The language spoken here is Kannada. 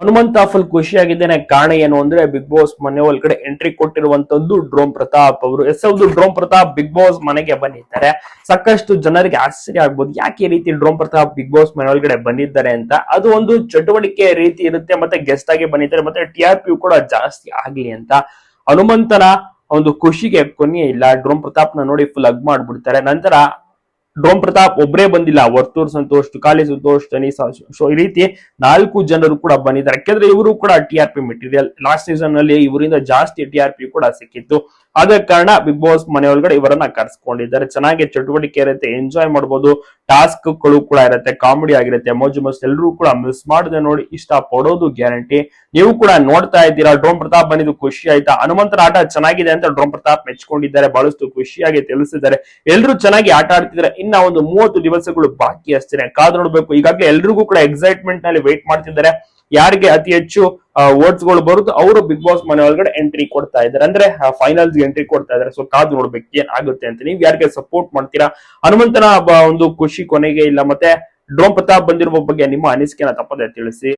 ಹನುಮಂತ ಫುಲ್ ಖುಷಿಯಾಗಿದ್ದೇನೆ. ಕಾರಣ ಏನು ಅಂದ್ರೆ ಬಿಗ್ ಬಾಸ್ ಮನೆ ಒಳಗಡೆ ಎಂಟ್ರಿ ಕೊಟ್ಟಿರುವಂತದ್ದು ಡ್ರೋಮ್ ಪ್ರತಾಪ್ ಅವರು. ಎಸ್ ಹೌದು ಡ್ರೋಮ್ ಪ್ರತಾಪ್ ಬಿಗ್ ಬಾಸ್ ಮನೆಗೆ ಬಂದಿದ್ದಾರೆ. ಸಾಕಷ್ಟು ಜನರಿಗೆ ಆಶ್ಚರ್ಯ ಆಗ್ಬೋದು. ಯಾಕೆ ಈ ರೀತಿ ಡ್ರೋಮ್ ಪ್ರತಾಪ್ ಬಿಗ್ ಬಾಸ್ ಮನೆ ಒಳಗಡೆ ಬಂದಿದ್ದಾರೆ ಅಂತ? ಅದು ಒಂದು ಚಟುವಟಿಕೆ ರೀತಿ ಇರುತ್ತೆ ಮತ್ತೆ ಗೆಸ್ಟ್ ಆಗಿ ಬಂದಿದ್ದಾರೆ. ಮತ್ತೆ ಟಿ ಆರ್ ಪಿ ಕೂಡ ಜಾಸ್ತಿ ಆಗ್ಲಿ ಅಂತ. ಹನುಮಂತನ ಒಂದು ಖುಷಿಗೆ ಕೊನೆಯೇ ಇಲ್ಲ. ಡ್ರೋಮ್ ಪ್ರತಾಪ್ನ ನೋಡಿ ಫುಲ್ ಅಗ್ ಮಾಡ್ಬಿಡ್ತಾರೆ. ನಂತರ ಡ್ರೋಮ್ ಪ್ರತಾಪ್ ಒಬ್ಬರೇ ಬಂದಿಲ್ಲ. ವರ್ತೂರ್ ಸಂತೋಷ್ ತುಕಾಲಿ ಸಂತೋಷ್ ತನೀಸ್ ಸೊ ಈ ರೀತಿ ನಾಲ್ಕು ಜನರು ಕೂಡ ಬಂದಿದ್ದಾರೆ. ಯಾಕೆಂದ್ರೆ ಇವರು ಕೂಡ T R P material last ಸೀಸನ್ನಲ್ಲಿ ಇವರಿಂದ ಜಾಸ್ತಿ ಟಿ ಪಿ ಕೂಡ ಸಿಕ್ಕಿತ್ತು. ಆದ ಕಾರಣ ಬಿಗ್ ಬಾಸ್ ಮನೆ ಒಳಗಡೆ ಇವರನ್ನ ಕರ್ಸ್ಕೊಂಡಿದ್ದಾರೆ. ಚೆನ್ನಾಗಿ ಚಟುವಟಿಕೆ ಇರುತ್ತೆ ಎಂಜಾಯ್ ಮಾಡಬಹುದು ಟಾಸ್ಕ್ಗಳು ಕೂಡ ಇರುತ್ತೆ ಕಾಮಿಡಿ ಆಗಿರುತ್ತೆ ಮೋಜು ಮಸ್ತ್ ಎಲ್ಲರೂ ಕೂಡ ಮಿಸ್ ಮಾಡದೆ ನೋಡಿ ಇಷ್ಟ ಪಡೋದು ಗ್ಯಾರಂಟಿ ನೀವು ಕೂಡ ನೋಡ್ತಾ ಇದ್ದೀರಾ ಡ್ರೋಮ್ ಪ್ರತಾಪ್ ಬಂದಿದ್ದು ಖುಷಿ ಆಯ್ತಾ? ಹನುಮಂತರ ಆಟ ಚೆನ್ನಾಗಿದೆ ಅಂತ ಡ್ರೋಮ್ ಪ್ರತಾಪ್ ಮೆಚ್ಕೊಂಡಿದ್ದಾರೆ, ಬಹಳಷ್ಟು ಖುಷಿಯಾಗಿ ತಿಳಿಸಿದ್ದಾರೆ. ಎಲ್ರು ಚೆನ್ನಾಗಿ ಆಟ ಆಡ್ತಿದ್ದಾರೆ ಇನ್ನ ಒಂದು ಮೂವತ್ತು ದಿವಸಗಳು ಬಾಕಿ ಅಷ್ಟೇ ಕಾದು ನೋಡ್ಬೇಕು, ಈಗಾಗಲೇ ಎಲ್ರಿಗೂ ಕೂಡ ಎಕ್ಸೈಟ್ಮೆಂಟ್ನಲ್ಲಿ ವೇಟ್ ಮಾಡ್ತಿದ್ದಾರೆ. ಯಾರಿಗೆ ಅತಿ ಹೆಚ್ಚು ವರ್ಡ್ಸ್ಗಳು ಬರುತ್ತೋ ಅವರು ಬಿಗ್ ಬಾಸ್ ಮನೆ ಒಳಗಡೆ ಎಂಟ್ರಿ ಕೊಡ್ತಾ ಇದ್ದಾರೆ. ಅಂದ್ರೆ ಫೈನಲ್ಸ್ ಎಂಟ್ರಿ ಕೊಡ್ತಾ ಇದ್ದಾರೆ. ಸೊ ಕಾದು ನೋಡ್ಬೇಕು ಏನ್ ಆಗುತ್ತೆ ಅಂತ. ನೀವು ಯಾರಿಗೆ ಸಪೋರ್ಟ್ ಮಾಡ್ತೀರಾ? ಹನುಮಂತನ ಒಂದು ಖುಷಿ ಕೊನೆಗೆ ಇಲ್ಲ. ಮತ್ತೆ ಡ್ರೋಮ್ ಪ್ರತಾಪ್ ಬಂದಿರುವ ಬಗ್ಗೆ ನಿಮ್ಮ ಅನಿಸಿಕೆನ ತಪ್ಪದೆ ತಿಳಿಸಿ.